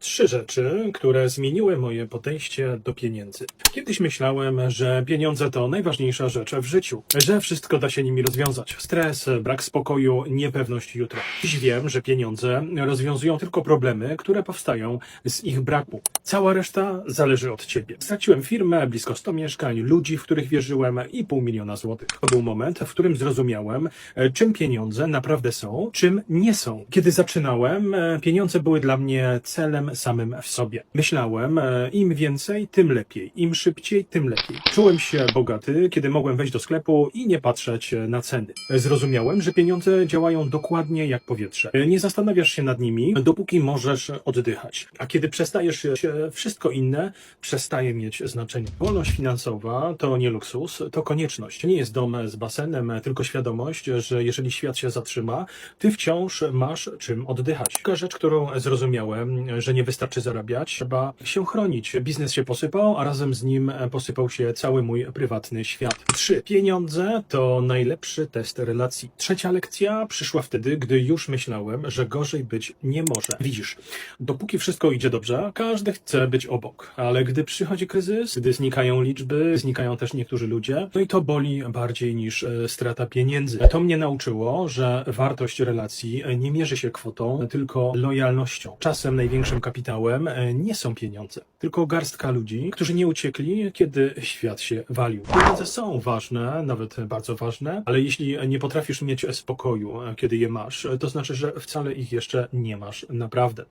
Trzy rzeczy, które zmieniły moje podejście do pieniędzy. Kiedyś myślałem, że pieniądze to najważniejsza rzecz w życiu, że wszystko da się nimi rozwiązać. Stres, brak spokoju, niepewność jutra. Dziś wiem, że pieniądze rozwiązują tylko problemy, które powstają z ich braku. Cała reszta zależy od ciebie. Straciłem firmę, blisko 100 mieszkań, ludzi, w których wierzyłem i pół miliona złotych. To był moment, w którym zrozumiałem, e, czym pieniądze naprawdę są, czym nie są. Kiedy zaczynałem, e, pieniądze były dla mnie celem samym w sobie. Myślałem, e, im więcej, tym lepiej. Im szybciej, tym lepiej. Czułem się bogaty, kiedy mogłem wejść do sklepu i nie patrzeć e, na ceny. E, Zrozumiałem, że pieniądze działają dokładnie jak powietrze. Nie zastanawiasz się nad nimi, dopóki możesz oddychać. A kiedy przestajesz się, wszystko inne przestaje mieć znaczenie. Wolność finansowa to nie luksus, to konieczność. Nie jest dom z basenem, tylko świadomość, że jeżeli świat się zatrzyma, ty wciąż masz czym oddychać. Druga rzecz, którą zrozumiałem, że nie wystarczy zarabiać, trzeba się chronić. Biznes się posypał, a razem z nim posypał się cały mój prywatny świat. Trzy. Pieniądze to najlepszy test relacji. Trzecia lekcja przyszła wtedy, gdy już myślałem, że gorzej być nie może. Widzisz, dopóki wszystko idzie dobrze, każdy chce być obok, ale gdy przychodzi kryzys, gdy znikają liczby, znikają też niektórzy ludzie, no i to boli bardziej niż e, strata pieniędzy. To mnie nauczyło, że wartość relacji e, nie mierzy się kwotą, tylko lojalnością. Czasem największym kapitałem e, nie są pieniądze, tylko garstka ludzi, którzy nie uciekli, kiedy świat się walił. Pieniądze są ważne, nawet bardzo ważne, ale jeśli nie potrafisz mieć spokoju, e, kiedy je masz, to znaczy, że wcale ich jeszcze nie masz naprawdę.